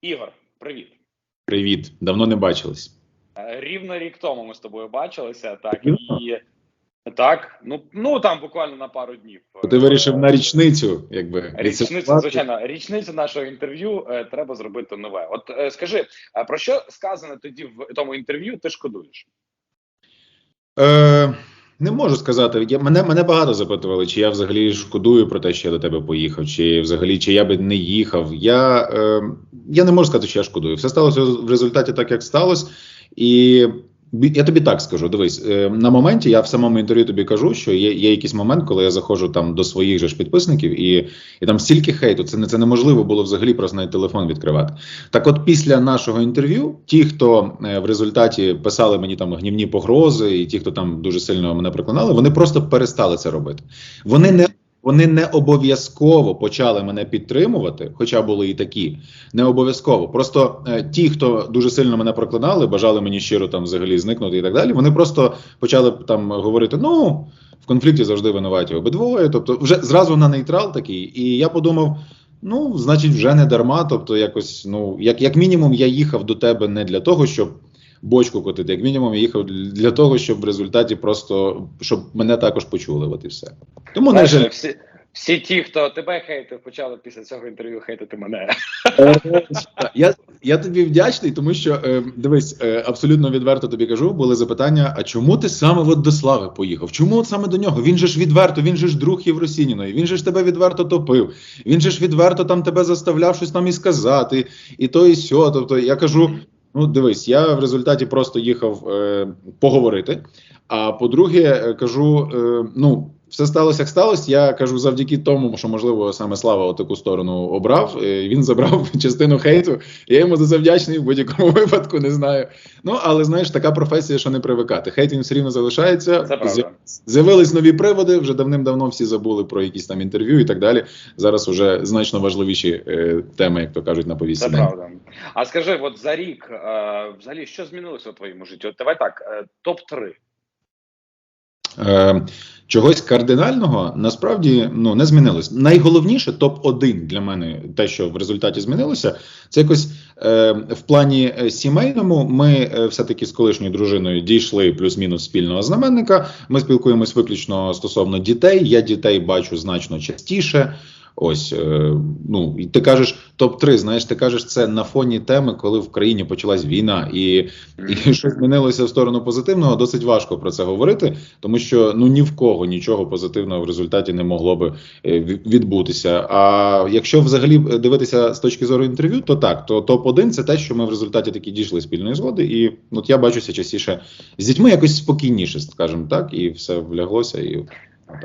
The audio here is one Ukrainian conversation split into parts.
Ігор, привіт. Привіт, давно не бачились. Е, Рівно рік тому ми з тобою бачилися, так і так. Ну ну там буквально на пару днів. Ти вирішив на річницю, якби Річницю, звичайно, річницю нашого інтерв'ю е, треба зробити нове. От е, скажи, а про що сказано тоді в тому інтерв'ю? Ти шкодуєш? Е, не можу сказати. Я, мене, мене багато запитували, чи я взагалі шкодую про те, що я до тебе поїхав, чи взагалі чи я би не їхав. Я, е, я не можу сказати, що я шкодую. Все сталося в результаті так, як сталося. І я тобі так скажу: дивись, е, на моменті я в самому інтерв'ю тобі кажу, що є, є якийсь момент, коли я заходжу там до своїх же ж підписників, і, і там стільки хейту, це не це неможливо було взагалі просто навіть телефон відкривати. Так, от після нашого інтерв'ю, ті, хто е, в результаті писали мені там гнівні погрози, і ті, хто там дуже сильно мене проклинали, вони просто перестали це робити. Вони не вони не обов'язково почали мене підтримувати, хоча були і такі. Не обов'язково. Просто е, ті, хто дуже сильно мене проклинали, бажали мені щиро там взагалі зникнути і так далі. Вони просто почали там говорити: ну в конфлікті завжди винуваті обидвоє. Тобто, вже зразу на нейтрал такий. І я подумав. Ну, значить, вже не дарма. Тобто, якось, ну, як, як мінімум, я їхав до тебе не для того, щоб бочку котити. Як мінімум, я їхав для того, щоб в результаті просто щоб мене також почули. От і все. Тому не жаль. всі, всі ті, хто тебе хейтив, почали після цього інтерв'ю хейтити мене. Я, я тобі вдячний, тому що е, дивись, е, абсолютно відверто тобі кажу, були запитання: а чому ти саме от до Слави поїхав? Чому от саме до нього? Він же ж відверто, він же ж друг Євросініної, він же ж тебе відверто топив, він же ж відверто там тебе заставляв щось там і сказати, і то, і сьо. Тобто я кажу: ну дивись, я в результаті просто їхав е, поговорити. А по-друге, е, кажу: е, ну. Все сталося, як сталося. Я кажу завдяки тому, що можливо саме Слава таку сторону обрав. Він забрав частину хейту. Я йому за це вдячний в будь-якому випадку. Не знаю. Ну але знаєш, така професія, що не привикати. Хейт він все рівно залишається. З'явились нові приводи. Вже давним-давно всі забули про якісь там інтерв'ю і так далі. Зараз уже значно важливіші е, теми, як то кажуть, на повісті. Це правда. А скажи, от за рік, е, взагалі, що змінилося у твоєму житті? От давай так, е, топ 3 Е, чогось кардинального насправді ну не змінилось. Найголовніше топ 1 для мене, те, що в результаті змінилося, це якось е, в плані е, сімейному. Ми е, все таки з колишньою дружиною дійшли плюс-мінус спільного знаменника. Ми спілкуємось виключно стосовно дітей. Я дітей бачу значно частіше. Ось е, ну і ти кажеш топ 3 Знаєш, ти кажеш це на фоні теми, коли в країні почалась війна, і, і що змінилося в сторону позитивного. Досить важко про це говорити, тому що ну ні в кого нічого позитивного в результаті не могло би е, відбутися. А якщо взагалі дивитися з точки зору інтерв'ю, то так, то топ 1 це те, що ми в результаті таки дійшли спільної згоди, і от я бачуся частіше з дітьми якось спокійніше, скажімо так, і все вляглося. І.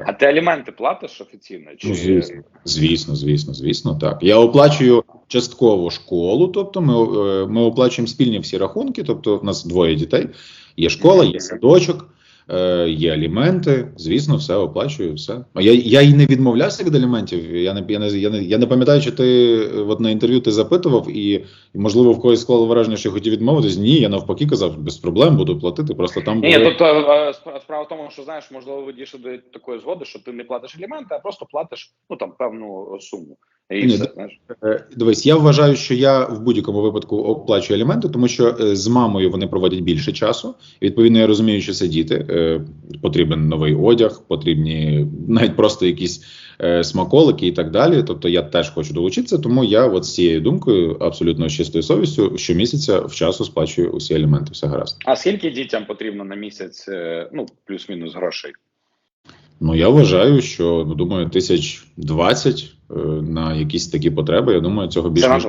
А ти аліменти платиш офіційно? Чи Ну, звісно. Звісно, звісно, звісно, так. Я оплачую частково школу, тобто ми, е, ми оплачуємо спільні всі рахунки, тобто у нас двоє дітей. Є школа, є садочок, е, є аліменти. Звісно, все оплачую, все. Я, я і не відмовлявся від аліментів. Я не, я не, я не, я не пам'ятаю, чи ти е, от на інтерв'ю ти запитував, і, можливо в когось склало враження, що хотів відмовитись. Ні, я навпаки казав, без проблем буду платити. Просто там Ні, були- тобто е, справа в тому, що знаєш, можливо, ви дійшли до такої згоди, що ти не платиш аліменти, а просто платиш ну там певну суму. І Ні, все, знаєш. Е, Дивись, я вважаю, що я в будь-якому випадку оплачую аліменти, тому що е, з мамою вони проводять більше часу. І, відповідно, я розумію, що це діти. Е, Потрібен новий одяг, потрібні навіть просто якісь смаколики і так далі. Тобто я теж хочу долучитися, тому я от з цією думкою, абсолютно з чистою совістю, щомісяця в часу сплачую усі аліменти. Все гаразд. А скільки дітям потрібно на місяць, ну плюс-мінус грошей? Ну я вважаю, що ну думаю, тисяч двадцять на якісь такі потреби. Я думаю, цього більш ніж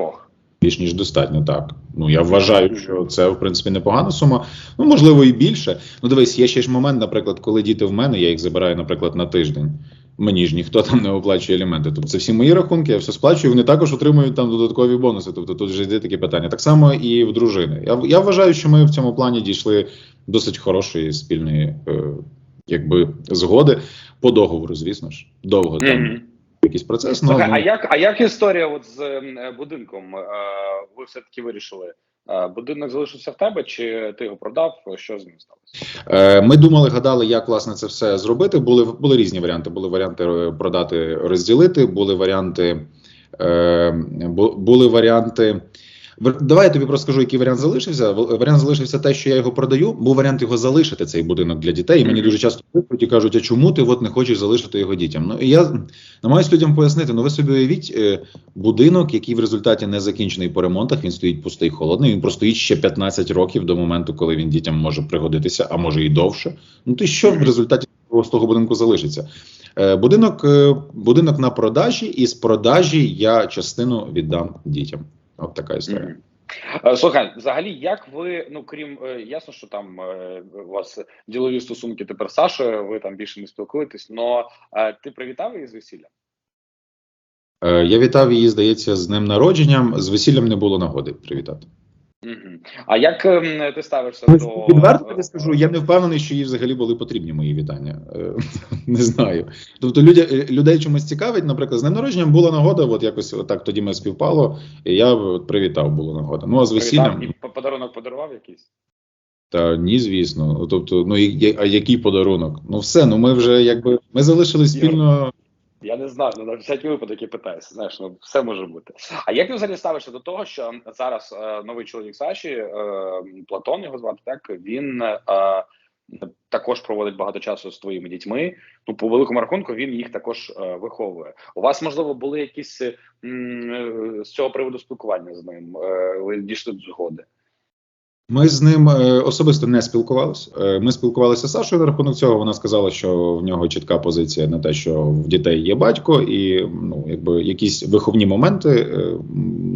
більш ніж достатньо. Так ну я вважаю, що це в принципі непогана сума. Ну можливо, і більше. Ну дивись, є ще ж момент, наприклад, коли діти в мене, я їх забираю, наприклад, на тиждень. Мені ж ніхто там не оплачує аліменти. Тобто це всі мої рахунки, я все сплачую. Вони також отримують там додаткові бонуси. Тобто тут вже йде такі питання. Так само і в дружини. Я я вважаю, що ми в цьому плані дійшли досить хорошої спільної, е, якби згоди по договору, звісно ж, довго там Мгм. Якийсь процес. ну, Слухай, ну, а як а як історія от з е, будинком? Е, Ви все таки вирішили? е, Будинок залишився в тебе, чи ти його продав? Що з ним сталося? Ми думали, гадали, як власне це все зробити. Були були різні варіанти. Були варіанти продати, розділити, були варіанти були варіанти. Давай я тобі просто скажу, який варіант залишився. Варіант залишився те, що я його продаю. Був варіант його залишити, цей будинок для дітей. І мені дуже часто і кажуть, а чому ти от не хочеш залишити його дітям? Ну і я намагаюся людям пояснити. Ну ви собі уявіть е, будинок, який в результаті не закінчений по ремонтах. Він стоїть пустий, холодний. Він простоїть ще 15 років до моменту, коли він дітям може пригодитися, а може і довше. Ну то що в результаті з того будинку залишиться? Е, Будинок, е, будинок на продажі, і з продажі я частину віддам дітям. От така історія. Е, Слухай, взагалі, як ви, ну крім е, ясно, що там е, у вас ділові стосунки тепер з Сашою, ви там більше не спілкуєтесь, але ти привітав її з весілля? Я вітав її, здається, з днем народженням. З весіллям не було нагоди привітати. Угу. А як ем, ти ставишся Ну, до Відверто тобі скажу, я не впевнений, що їй взагалі були потрібні мої вітання. Не знаю. Тобто людя, е, людей чомусь цікавить, наприклад, з днем народженням була нагода, от якось отак тоді ми співпало, і я от привітав, була нагода. Ну а з привітав весіллям і подарунок подарував якийсь? та ні, звісно. Ну, Тобто, ну і- а який подарунок? Ну все, ну ми вже якби ми залишили спільно. Я не знаю, ну на всякий випадок я питаюся. Знаєш, ну все може бути. А як ти взагалі ставишся до того, що зараз е, новий чоловік Саші, е, Платон його звати, так він е, також проводить багато часу з твоїми дітьми. Ну, по великому рахунку, він їх також е, виховує. У вас можливо були якісь е, м, е, з цього приводу спілкування з ним? Е, ви дійшли до згоди? Ми з ним е, особисто не спілкувалися. Ми спілкувалися з Сашою на рахунок цього. Вона сказала, що в нього чітка позиція на те, що в дітей є батько, і ну якби якісь виховні моменти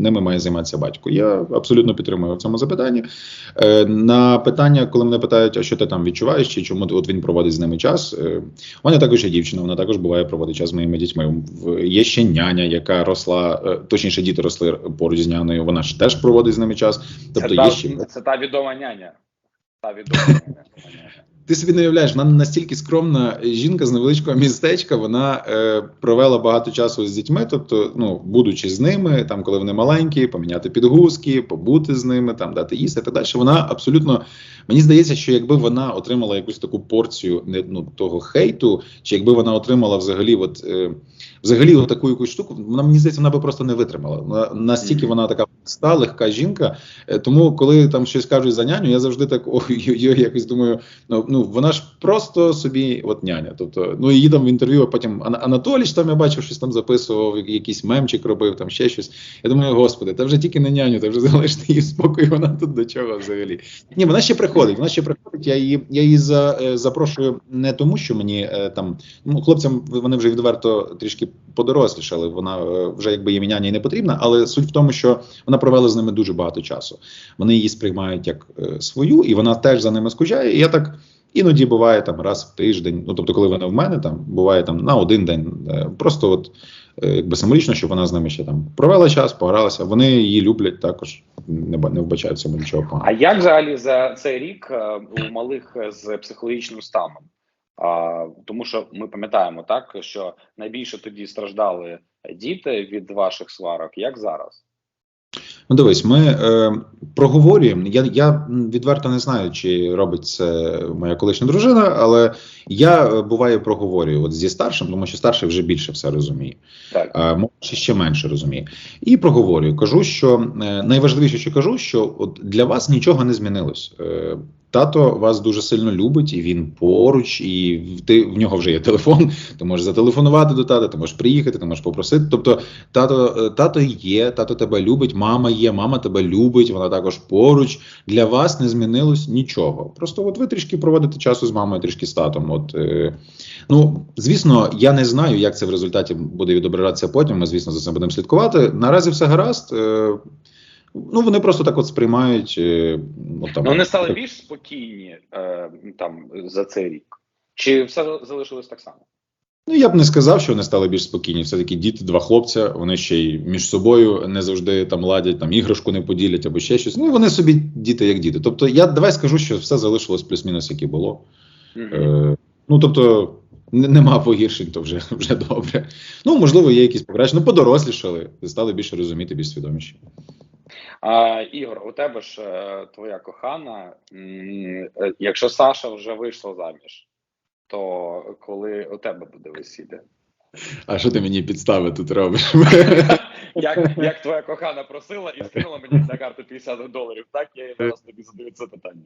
ними має займатися батько. Я абсолютно підтримую в цьому запитанні. Е, На питання, коли мене питають, а що ти там відчуваєш, чи чому от він проводить з ними час. е, У мене також є дівчина, вона також буває проводить час з моїми дітьми. Є ще няня, яка росла, е, точніше, діти росли поруч з няною. Вона ж теж проводить з ними час. Тобто це, є та, ще це та відома няня. Та відома няня. Ти собі не уявляєш, вона настільки скромна жінка з невеличкого містечка. Вона е, провела багато часу з дітьми. Тобто, ну будучи з ними, там коли вони маленькі, поміняти підгузки, побути з ними, там дати їсти і так далі. Вона абсолютно мені здається, що якби вона отримала якусь таку порцію не ну того хейту, чи якби вона отримала взагалі, от е, взагалі от таку якусь штуку, вона мені здається, вона би просто не витримала. Вона настільки вона така ста, легка жінка. Е, Тому, коли там щось кажуть за няню, я завжди так ой-ой-ой, якось думаю. Ну, ну вона ж просто собі от няня. Тобто, ну її там в інтерв'ю, а потім Ана- Анатоліч там я бачив, щось там записував, якийсь мемчик робив, там ще щось. Я думаю, господи, та вже тільки не няню, та вже залиште її спокою, вона тут до чого взагалі. Ні, вона ще приходить. Вона ще приходить. Я її, я її за, е, запрошую не тому, що мені е, там ну хлопцям вони вже відверто трішки подорослішали. Вона вже якби їм няня і не потрібна, але суть в тому, що вона провела з ними дуже багато часу. Вони її сприймають як е, свою, і вона теж за ними скучає. І я так іноді буває там раз в тиждень. Ну тобто, коли вона в мене там буває там на один день. е, Просто от е, якби символічно, щоб вона з ними ще там провела час, погралася. Вони її люблять також. Не не вбачають цьому нічого А як взагалі за цей рік е, у малих з психологічним станом? А, тому що ми пам'ятаємо так, що найбільше тоді страждали діти від ваших сварок, як зараз? Ну, дивись, ми е, проговорюємо. Я, я відверто не знаю, чи робить це моя колишня дружина, але я е, буває проговорюю от зі старшим, тому що старший вже більше все розуміє. Так. а молодший ще менше розуміє. І проговорюю. Кажу, що е, найважливіше, що кажу, що от для вас нічого не змінилось. Е, Тато вас дуже сильно любить, і він поруч, і ти в нього вже є телефон. Ти можеш зателефонувати до тата, ти можеш приїхати, ти можеш попросити. Тобто, тато, е, тато є, тато тебе любить, мама є, мама тебе любить, вона також поруч. Для вас не змінилось нічого. Просто от ви трішки проводите часу з мамою, трішки з татом. От е, Ну, звісно, я не знаю, як це в результаті буде відображатися потім. Ми, звісно, за цим будемо слідкувати. Наразі все гаразд. Е, ну, вони просто так от сприймають. Е, от, там, Ну вони стали більш спокійні е, там за цей рік. Чи все залишилось так само? Ну, я б не сказав, що вони стали більш спокійні. Все таки діти, два хлопця, вони ще й між собою не завжди там ладять, там іграшку не поділять або ще щось. Ну, вони собі діти як діти. Тобто, я давай скажу, що все залишилось плюс-мінус, як і було. Мгм. Е, ну, тобто, нема погіршень, то вже, вже добре. Ну, можливо, є якісь покращення. Ну, подорослішали, стали більше розуміти, більш свідоміші. А, Ігор, у тебе ж е, твоя кохана. е, Якщо Саша вже вийшла заміж, то коли у тебе буде весілля? А що ти мені підстави тут робиш? як, як твоя кохана просила і скинула мені на карту 50 доларів. Так я зараз тобі задаю це питання.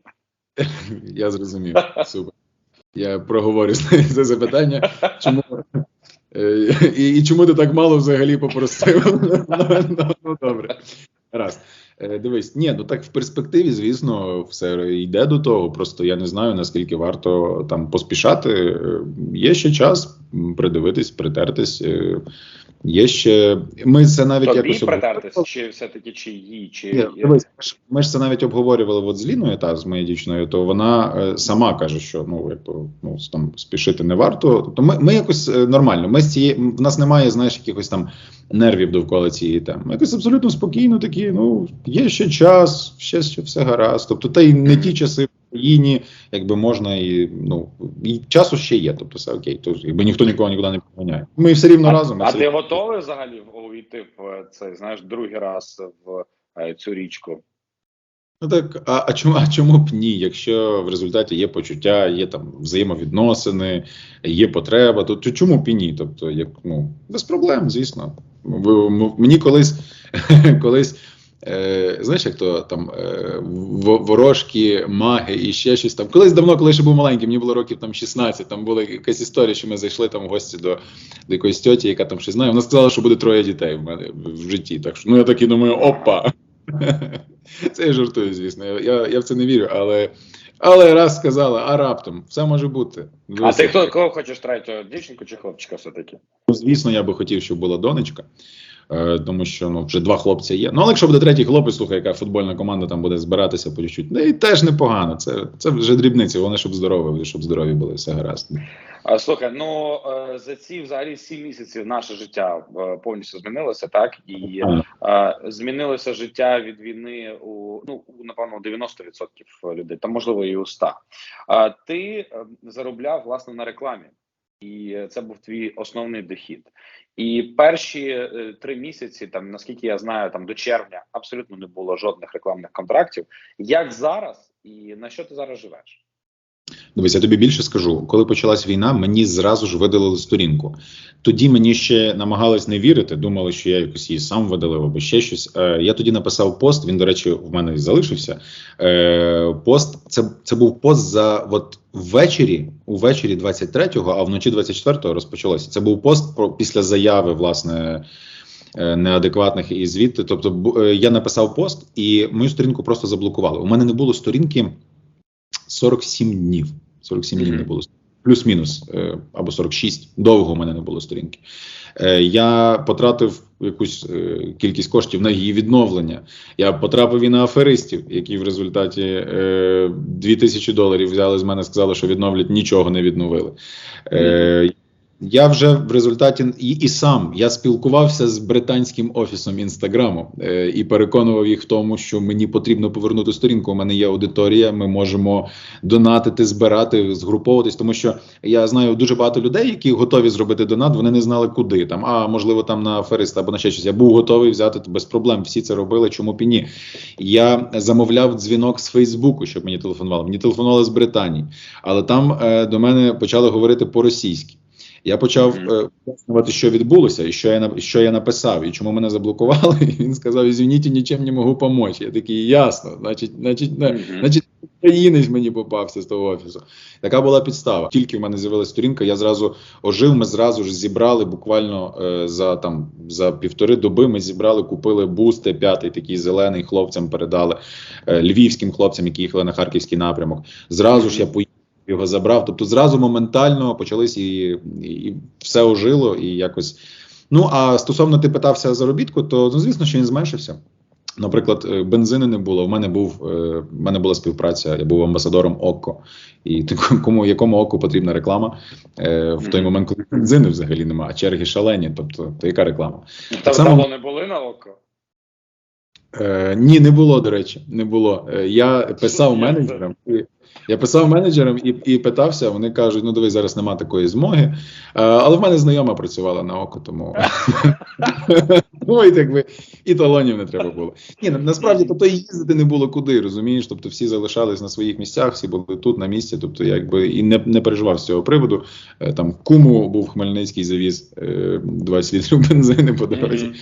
Я зрозумів. Супер. Я проговорю це запитання. Чому е, і, і чому ти так мало взагалі попросив? ну, ну, добре. Раз. Е, Дивись, ні, ну так в перспективі, звісно, все йде до того. Просто я не знаю наскільки варто там поспішати. Е, Є ще час придивитись, притертись. Є ще ми це навіть Тобі якось притертись, чи все-таки чи їй, чи ні, дивись, ми ж- ми ж це навіть обговорювали от з Ліною, та з моєю дівчиною, то вона е, сама каже, що ну якби ну там спішити не варто. Тобто ми, ми якось е, нормально. Ми з цієї в нас немає, знаєш, якихось там нервів довкола цієї теми. Ми якось абсолютно спокійно такі. Ну є ще час, ще, ще все гаразд. Тобто, та й не ті часи в країні, якби можна і ну і часу ще є. Тобто, все окей. Тож якби ніхто нікого нікуди не поганяє. Ми все рівно а, разом. а все ти рівно- готовий взагалі увійти в цей знаєш другий раз в е, цю річку? Ну так, а, а чому а чому б ні? Якщо в результаті є почуття, є там взаємовідносини, є потреба, то, то чому б і ні? Тобто, як ну без проблем, звісно. Мені колись колись. Е, знаєш, як то там е, ворожки, маги і ще щось там. Колись давно, коли ще був маленький, мені було років там 16, там була якась історія, що ми зайшли там в гості до, до якоїсь тьоті, яка там щось знає. Вона сказала, що буде троє дітей в мене в житті. Так що ну я такий думаю, опа. Це я жартую, звісно. Я, я, я в це не вірю, але, але раз сказала, а раптом все може бути. А ти хто кого хочеш третього? Дівчинку чи хлопчика все-таки? Ну, Звісно, я би хотів, щоб була донечка, тому що ну, вже два хлопці є. Ну, але якщо буде третій хлопець, слухай, яка футбольна команда там буде збиратися по чуть-чуть, ну, і теж непогано. Це, це вже дрібниці, вони щоб здорові, щоб здорові були, все гаразд. А, Слухай, ну е, за ці взагалі сім місяців наше життя е, повністю змінилося, так і е, змінилося життя від війни у ну у, напевно 90% людей, там можливо і у 100. А ти е, заробляв власне на рекламі, і це був твій основний дохід. І перші е, три місяці, там наскільки я знаю, там до червня абсолютно не було жодних рекламних контрактів. Як зараз і на що ти зараз живеш? Дивись, я тобі більше скажу, коли почалась війна, мені зразу ж видалили сторінку. Тоді мені ще намагались не вірити, думали, що я якось її сам видалив або ще щось. Е, я тоді написав пост. Він, до речі, в мене залишився. Е, пост це, це був пост за от ввечері, увечері 23-го, а вночі 24-го розпочалося. Це був пост про після заяви, власне. е, Неадекватних і звідти, тобто я написав пост, і мою сторінку просто заблокували. У мене не було сторінки 47 днів. 47 днів не було. Плюс-мінус е, або 46. Довго у мене не було сторінки. Е, Я потратив якусь е, кількість коштів на її відновлення. Я потрапив і на аферистів, які в результаті е, 2000 доларів взяли з мене, сказали, що відновлять, нічого не відновили. Я вже в результаті і, і сам я спілкувався з британським офісом інстаграму е, і переконував їх в тому, що мені потрібно повернути сторінку. У мене є аудиторія. Ми можемо донатити, збирати, згруповуватись, тому що я знаю дуже багато людей, які готові зробити донат. Вони не знали, куди там. А можливо, там на афериста або на ще щось. Я був готовий взяти без проблем. Всі це робили. Чому б ні? Я замовляв дзвінок з Фейсбуку, щоб мені телефонували. Мені телефонували з Британії, але там е, до мене почали говорити по-російськи. Я почав е, пояснювати, що відбулося, і що я що я написав, і чому мене заблокували. І він сказав: Ізвініть, нічим не можу допомогти. Я такий, ясно, значить, значить, значить, українець мені попався з того офісу. Така була підстава. Тільки в мене з'явилася сторінка, я зразу ожив. Ми зразу ж зібрали буквально е, за там за півтори доби. Ми зібрали, купили бусти п'ятий, такий зелений хлопцям передали е, львівським хлопцям, які їхали на харківський напрямок. Зразу ж я поїхав. Його забрав, тобто зразу моментально почались і, і, все ожило, і якось. Ну а стосовно ти питався заробітку, то ну, звісно, що він зменшився. Наприклад, е, бензину не було. У мене був е, в мене була співпраця. Я був амбасадором ОККО. І кому якому оку потрібна реклама е, в той момент, коли бензину взагалі немає, а черги шалені. Тобто, то яка реклама? Та само- не були на око? Е, ні, не було, до речі, не було. Е, я писав менеджерам. Я писав менеджерам і, і питався. Вони кажуть: ну дивись, зараз немає такої змоги. Е, але в мене знайома працювала на око, тому ну, і якби і талонів не треба було. Ні, насправді тобто і їздити не було куди, розумієш? Тобто всі залишались на своїх місцях, всі були тут на місці. Тобто, я якби і не, не переживав з цього приводу. Е, Там куму був Хмельницький завіз е, 20 літрів бензину по дорозі. Мгм.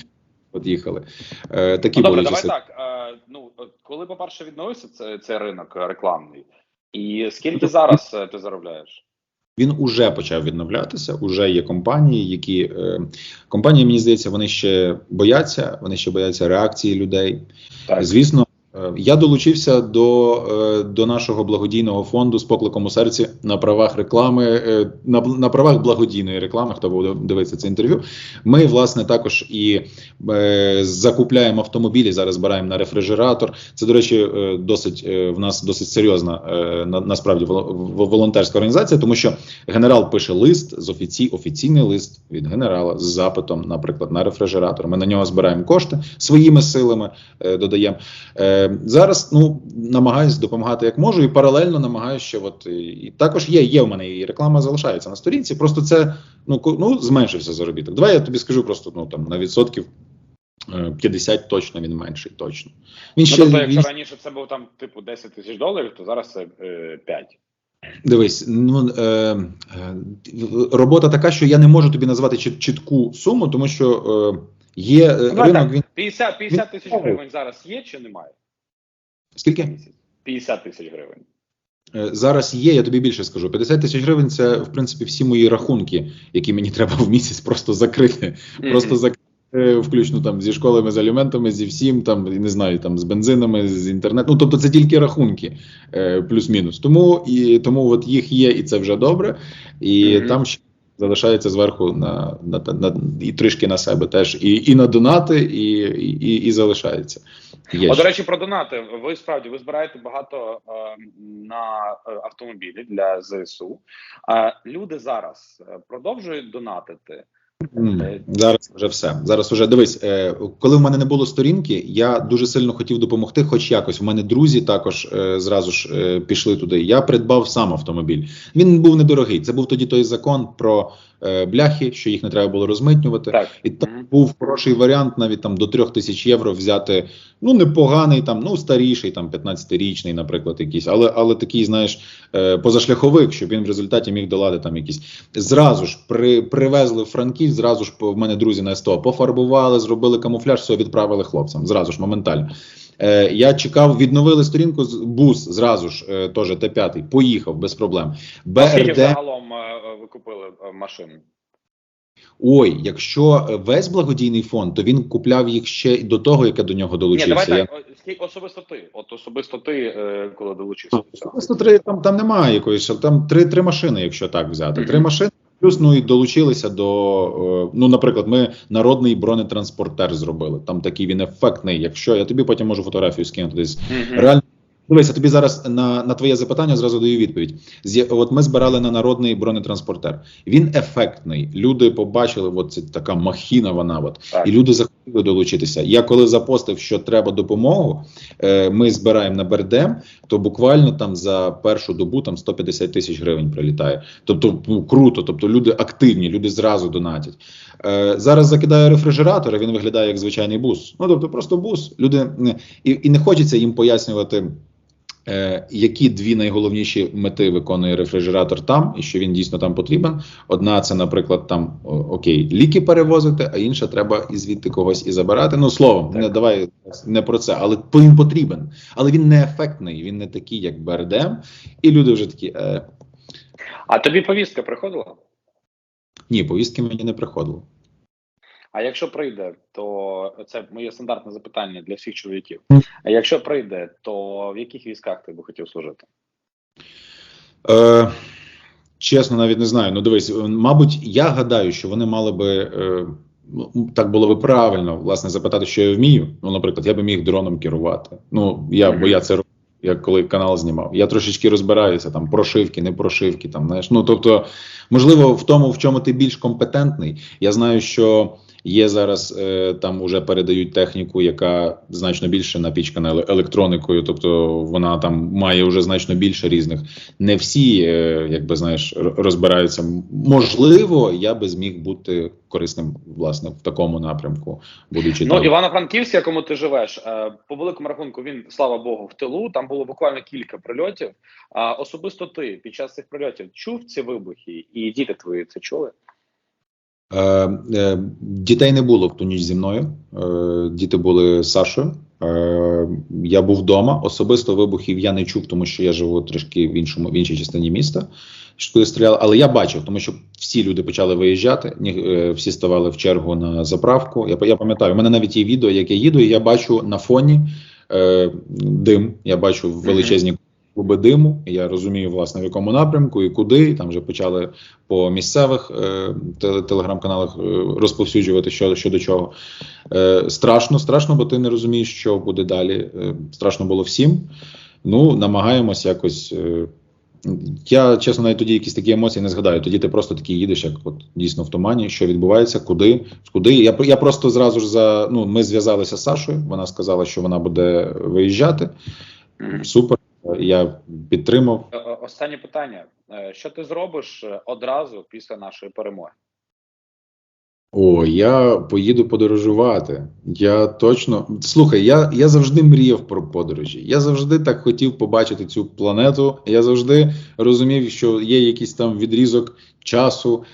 от їхали. Е, такі Ну, добре, були давай часи. так. Е, ну, коли, по-перше, відновився цей, цей ринок е, рекламний, і скільки зараз е, ти заробляєш? Він уже почав відновлятися. Уже є компанії, які е, компанії, мені здається, вони ще бояться, вони ще бояться реакції людей. Так. Звісно, я долучився до, е, до нашого благодійного фонду з покликом у серці на правах реклами, е, на, на правах благодійної реклами. Хто буде дивитися це інтерв'ю? Ми власне також і е, закупляємо автомобілі. Зараз збираємо на рефрижератор. Це до речі, е, досить е, в нас досить серйозна е, на, насправді воло- волонтерська організація, тому що генерал пише лист з офіці, офіційний лист від генерала з запитом, наприклад, на рефрижератор. Ми на нього збираємо кошти своїми силами, е, додаємо. Е, зараз ну намагаюсь допомагати як можу, і паралельно намагаюся ще. От і, і також є. Є в мене і реклама залишається на сторінці. Просто це ну ну зменшився заробіток. Давай я тобі скажу просто ну там на відсотків. е, 50 точно він менший, точно. Він Ну, ще тобто, він, раніше це був там типу 10 тисяч доларів, то зараз це е, 5. Дивись, ну е, е, робота така, що я не можу тобі назвати чіт- чітку суму, тому що е, є е, Ну, ринок. так, Він 50, 50 тисяч гривень зараз є чи немає? Скільки? Місяць. 50 тисяч гривень. Е, Зараз є, я тобі більше скажу. 50 тисяч гривень це в принципі всі мої рахунки, які мені треба в місяць просто закрити. Просто закрити, включно там зі школами, з аліментами, зі всім, там не знаю, там з бензинами, з інтернетом. Ну тобто це тільки рахунки, е, плюс-мінус. Тому і тому от їх є, і це вже добре. І Мгм. там ще залишається зверху на, на, на, і трішки на себе теж, і, і на донати, і, і, і залишається. Є О, ще. до речі, про донати. Ви справді ви збираєте багато е, на е, автомобілі для ЗСУ. А люди зараз е, продовжують донатити. М, Зараз вже все. Зараз вже дивись, е, коли в мене не було сторінки, я дуже сильно хотів допомогти, хоч якось. В мене друзі також е, зразу ж е, пішли туди. Я придбав сам автомобіль. Він був недорогий. Це був тоді той закон про е, бляхи, що їх не треба було розмитнювати. Так. І там був хороший варіант навіть там до трьох тисяч євро взяти. Ну непоганий, там ну старіший, там 15-річний, наприклад, якийсь, але але такий, знаєш, е, позашляховик, щоб він в результаті міг долати там якісь. Зразу ж при привезли Франків, зразу ж в мене друзі на СТО пофарбували, зробили камуфляж, все відправили хлопцям. Зразу ж моментально. Е, я чекав, відновили сторінку з бус. Зразу ж е, теж Т5, поїхав без проблем. Скільки БРД. загалом е, ви купили е, машин? Ой, якщо весь благодійний фонд, то він купляв їх ще й до того, яке до нього Ні, долучився. давай Я- так. о, скільки особисто ти. От особисто ти, е, коли долучився до цього. Просто три там, там немає якоїсь, там три, три машини, якщо так взяти. Три машини. Плюс ну і долучилися до е, ну, наприклад, ми народний бронетранспортер зробили. Там такий він ефектний. Якщо я тобі потім можу фотографію скинути десь. Мгм. Реально дивися, тобі зараз на, на твоє запитання зразу даю відповідь. З'є- От ми збирали на народний бронетранспортер. Він ефектний. Люди побачили, от це така махіна. Вона от Так. і люди захотіли долучитися. Я коли запостив, що треба допомогу, е, ми збираємо на Бердем, то буквально там за першу добу там 150 тисяч гривень прилітає. Тобто ну, круто. Тобто люди активні, люди зразу донатять. Е, зараз закидаю рефрижератор, він виглядає як звичайний бус. Ну тобто, просто бус. Люди не- і, і не хочеться їм пояснювати. Е, які дві найголовніші мети виконує рефрижератор там, і що він дійсно там потрібен? Одна це, наприклад, там окей, ліки перевозити, а інша треба і звідти когось і забирати. Ну словом, Так. не давай не про це, але він потрібен. Але він не ефектний, він не такий, як БРДМ. І люди вже такі: е, А тобі повістка приходила? ні, повістки мені не приходило. А якщо прийде, то це моє стандартне запитання для всіх чоловіків. А якщо прийде, то в яких військах ти би хотів служити? Е, чесно, навіть не знаю. Ну, дивись, мабуть, я гадаю, що вони мали би. Е, ну, так було би правильно, власне, запитати, що я вмію. Ну, наприклад, я би міг дроном керувати. Ну, я, бо я це робив, як коли канал знімав. Я трошечки розбираюся, там, прошивки, не прошивки, там, знаєш. Ну, тобто, можливо, в тому, в чому ти більш компетентний. Я знаю, що є зараз е, там уже передають техніку, яка значно більше напічкана еле- електроникою, тобто вона там має вже значно більше різних. Не всі, е, якби знаєш, розбираються. Можливо, я би зміг бути корисним власне в такому напрямку, будучи Ну, там. Івано-Франківськ, якому ти живеш, е, по великому рахунку, він, слава Богу, в тилу. Там було буквально кілька прильотів. А особисто ти під час цих прильотів чув ці вибухи, і діти твої це чули? Е, е, дітей не було в ту ніч зі мною. Е, діти були з Сашою. Е, я був вдома. Особисто вибухів я не чув, тому що я живу трішки в іншому в іншій частині міста. Коли стріляли, але я бачив, тому що всі люди почали виїжджати. ні- е, всі ставали в чергу на заправку. Я, я пам'ятаю, у мене навіть є відео, як я їду, і я бачу на фоні е, дим. Я бачу величезні клуби диму. Я розумію, власне, в якому напрямку і куди. Там вже почали по місцевих е, телеграм-каналах е, розповсюджувати що, що до чого. Е, страшно, страшно, бо ти не розумієш, що буде далі. Е, страшно було всім. Ну, намагаємось якось. Е, я, чесно, навіть тоді якісь такі емоції не згадаю. Тоді ти просто такий їдеш, як от дійсно в тумані, що відбувається, куди, куди. Я, я просто зразу ж за ну, ми зв'язалися з Сашою. Вона сказала, що вона буде виїжджати. Супер. Я підтримав. Е, е, Останнє питання: Е, що ти зробиш одразу після нашої перемоги? О, я поїду подорожувати. Я точно слухай, я, я завжди мріяв про подорожі. Я завжди так хотів побачити цю планету. Я завжди розумів, що є якийсь там відрізок часу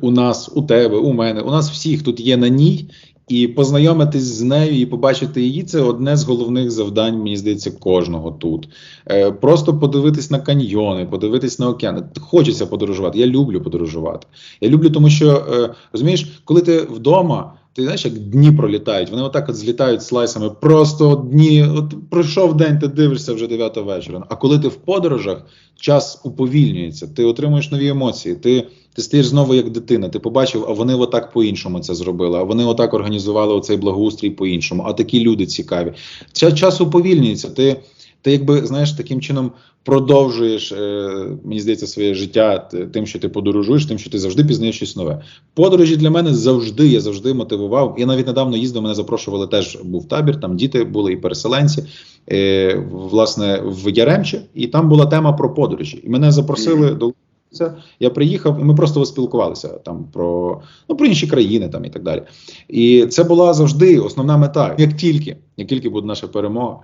у нас, у тебе, у мене. У нас всіх тут є на ній. І познайомитись з нею і побачити її це одне з головних завдань, мені здається, кожного тут. Е, просто подивитись на каньйони, подивитись на океани. Хочеться подорожувати. Я люблю подорожувати. Я люблю, тому що е, розумієш, коли ти вдома, ти знаєш, як дні пролітають, вони отак от злітають слайсами. Просто дні, от пройшов день, ти дивишся вже 9 вечора. А коли ти в подорожах, час уповільнюється, ти отримуєш нові емоції. Ти, ти стаєш знову як дитина. Ти побачив, а вони отак по-іншому це зробили. А вони отак організували оцей благоустрій по-іншому. А такі люди цікаві. Ця час уповільнюється. Ти, ти якби знаєш таким чином продовжуєш, е, мені здається, своє життя тим, що ти подорожуєш, тим, що ти завжди пізнаєш щось нове. Подорожі для мене завжди, я завжди мотивував. Я навіть недавно їздив, мене запрошували теж був табір, там діти були і переселенці, е, власне, в Яремче, і там була тема про подорожі. І мене запросили до. Це я приїхав, і ми просто спілкувалися там про ну про інші країни там і так далі. І це була завжди основна мета. Як тільки, як тільки буде наша перемога,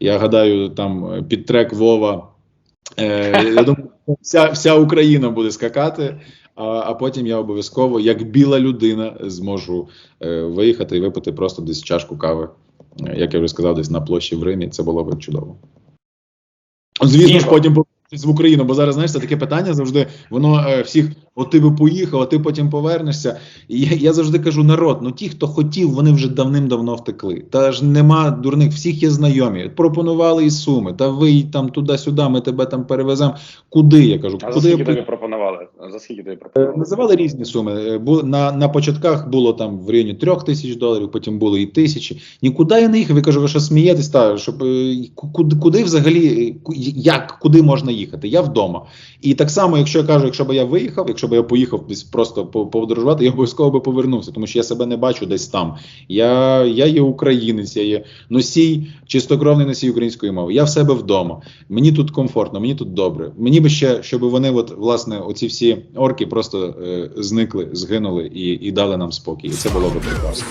я гадаю, там під трек Вова. Е, я думаю, вся, вся Україна буде скакати. А, а потім я обов'язково, як біла людина, зможу е, виїхати і випити просто десь чашку кави. Е, Як я вже сказав, десь на площі в Римі. Це було б чудово. Звісно ж, потім в Україну, бо зараз знаєш, це таке питання завжди. Воно е, всіх, от ти би поїхав, а ти потім повернешся. І я, я завжди кажу: народ, ну ті, хто хотів, вони вже давним-давно втекли. Та ж нема дурних, всіх є знайомі. Пропонували і суми. Та виїдь там туди-сюди, ми тебе там перевеземо. Куди я кажу? А за Куди я скільки тобі пропонували? За скільки тобі Е, пропонували? Називали різні суми. Е, бу- На, на початках було там в районі трьох тисяч доларів, потім було і тисячі. Нікуди я не їхав. Я кажу, ви що смієтесь? Та щоб е, куди, куди взагалі як куди можна їхати? Я вдома. І так само, якщо я кажу, якщо б я виїхав, якщо б я поїхав просто по- подорожувати, я обов'язково би повернувся, тому що я себе не бачу десь там. Я, я є українець, я є носій, чистокровний носій української мови. Я в себе вдома. Мені тут комфортно, мені тут добре. Мені би ще, щоб вони, от власне, оці всі орки просто е, зникли, згинули і, і дали нам спокій. І це було б прекрасно.